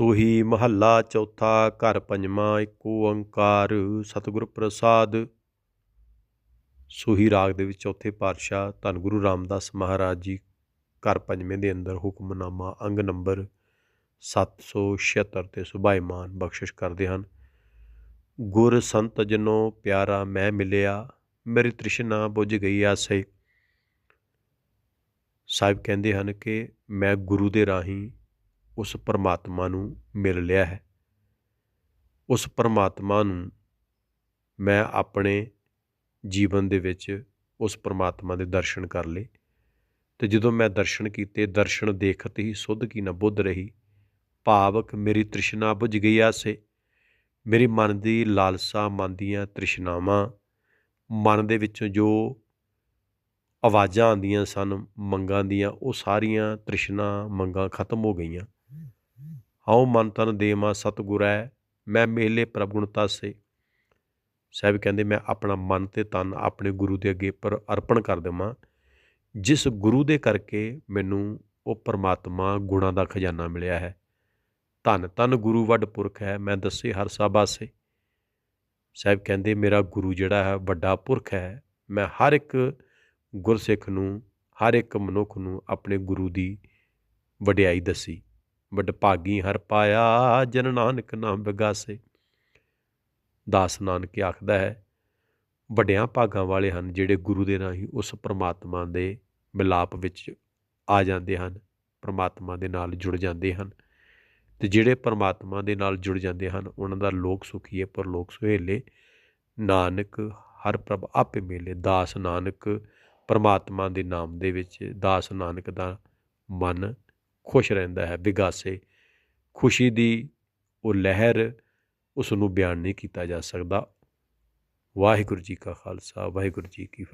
ਸੋਹੀ ਮਹੱਲਾ ਚੌਥਾ, ਘਰ ਪੰਜਵਾਂ, ਇੱਕ ਓੰਕਾਰ, ਸਤਿਗੁਰ ਪ੍ਰਸਾਦ। ਸੋਹੀ ਰਾਗ ਦੇ ਵਿੱਚ ਚੌਥੇ ਪਾਤਸ਼ਾਹ ਧੰਨ ਗੁਰੂ ਰਾਮਦਾਸ ਮਹਾਰਾਜ ਜੀ ਘਰ ਪੰਜਵੇਂ ਦੇ ਅੰਦਰ ਹੁਕਮਨਾਮਾ ਅੰਗ ਨੰਬਰ 776 ਤੇ ਸੁਭਾਈਮਾਨ ਬਖਸ਼ਿਸ਼ ਕਰਦੇ ਹਨ। ਗੁਰ ਸੰਤ ਜਨੋ ਪਿਆਰਾ ਮੈਂ ਮਿਲਿਆ, ਮੇਰੀ ਤ੍ਰਿਸ਼ਨਾ ਬੁਝ ਗਈ ਆਸੇ। ਸਾਹਿਬ ਕਹਿੰਦੇ ਹਨ ਕਿ ਮੈਂ ਗੁਰੂ ਦੇ ਰਾਹੀਂ ਉਸ ਪਰਮਾਤਮਾ ਨੂੰ ਮਿਲ ਲਿਆ ਹੈ। ਉਸ ਪਰਮਾਤਮਾ ਨੂੰ ਮੈਂ ਆਪਣੇ ਜੀਵਨ ਦੇ ਵਿੱਚ ਉਸ ਪਰਮਾਤਮਾ ਦੇ ਦਰਸ਼ਨ ਕਰ ਲਏ ਤੇ ਜਦੋਂ ਮੈਂ ਦਰਸ਼ਨ ਕੀਤੇ, ਦਰਸ਼ਨ ਦੇਖਤ ਹੀ ਸੁਧ ਕੀ ਨਾ ਬੁੱਧ ਰਹੀ। ਭਾਵਕ ਮੇਰੀ ਤ੍ਰਿਸ਼ਨਾ ਬੁਝ ਗਈ ਆਸੇ। ਮੇਰੀ ਮਨ ਦੀ ਲਾਲਸਾ, ਮਨ ਦੀਆਂ ਤ੍ਰਿਸ਼ਨਾਵਾਂ, ਮਨ ਦੇ ਵਿੱਚੋਂ ਜੋ ਆਵਾਜ਼ਾਂ ਆਉਂਦੀਆਂ ਸਨ, ਮੰਗਾਂ ਦੀਆਂ, ਉਹ ਸਾਰੀਆਂ ਤ੍ਰਿਸ਼ਨਾ, ਮੰਗਾਂ ਖਤਮ ਹੋ ਗਈਆਂ। ਹਉ ਮਨ ਤਨ ਦੇਵਾ ਸਤਿਗੁਰੈ ਮੈਂ ਮੇਲੇ ਪ੍ਰਭ ਗੁਣ ਤਾਸੇ। ਸਾਹਿਬ ਕਹਿੰਦੇ, ਮੈਂ ਆਪਣਾ ਮਨ ਤੇ ਤਨ ਆਪਣੇ ਗੁਰੂ ਦੇ ਅੱਗੇ ਪਰ ਅਰਪਣ ਕਰ ਦੇਵਾਂ। ਜਿਸ ਗੁਰੂ ਦੇ ਕਰਕੇ ਮੈਨੂੰ ਉਹ ਪਰਮਾਤਮਾ ਗੁਣਾ ਦਾ ਖਜ਼ਾਨਾ ਮਿਲਿਆ ਹੈ। ਧੰਨ ਧੰਨ ਗੁਰੂ ਵੱਡ ਪੁਰਖ ਹੈ, ਮੈਂ ਦੱਸੇ ਹਰ ਸਾਬਾਸੇ। ਸਾਹਿਬ ਕਹਿੰਦੇ, ਮੇਰਾ ਗੁਰੂ ਜਿਹੜਾ ਹੈ, ਵੱਡਾ ਪੁਰਖ ਹੈ। ਮੈਂ ਹਰ ਇੱਕ ਗੁਰਸਿੱਖ ਨੂੰ, ਹਰ ਇੱਕ ਮਨੁੱਖ ਨੂੰ ਆਪਣੇ ਗੁਰੂ ਦੀ ਵਡਿਆਈ ਦੱਸੀ। ਵੱਡ ਭਾਗੀ ਹਰ ਪਾਇਆ, ਜਨ ਨਾਨਕ ਨਾਮ ਵਿਗਾਸੇ। ਦਾਸ ਨਾਨਕ ਆਖਦਾ ਹੈ, ਵੱਡਿਆਂ ਭਾਗਾਂ ਵਾਲੇ ਹਨ ਜਿਹੜੇ ਗੁਰੂ ਦੇ ਰਾਹੀਂ ਉਸ ਪ੍ਰਮਾਤਮਾ ਦੇ ਮਿਲਾਪ ਵਿੱਚ ਆ ਜਾਂਦੇ ਹਨ, ਪ੍ਰਮਾਤਮਾ ਦੇ ਨਾਲ ਜੁੜ ਜਾਂਦੇ ਹਨ। ਤੇ ਜਿਹੜੇ ਪ੍ਰਮਾਤਮਾ ਦੇ ਨਾਲ ਜੁੜ ਜਾਂਦੇ ਹਨ, ਉਹਨਾਂ ਦਾ ਲੋਕ ਸੁਖੀਏ ਪਰ ਲੋਕ ਸੁਹੇਲੇ। ਨਾਨਕ ਹਰ ਪ੍ਰਭ ਆਪੇ ਮੇਲੇ, ਦਾਸ ਨਾਨਕ ਪਰਮਾਤਮਾ ਦੇ ਨਾਮ ਦੇ ਵਿੱਚ, ਦਾਸ ਨਾਨਕ ਦਾ ਮਨ ਖੁਸ਼ ਰਹਿੰਦਾ ਹੈ, ਵਿਗਾਸੇ। ਖੁਸ਼ੀ ਦੀ ਉਹ ਲਹਿਰ ਉਸ ਨੂੰ ਬਿਆਨ ਨਹੀਂ ਕੀਤਾ ਜਾ ਸਕਦਾ। ਵਾਹਿਗੁਰੂ ਜੀ ਕਾ ਖਾਲਸਾ, ਵਾਹਿਗੁਰੂ ਜੀ ਕੀ ਫਤਿਹ।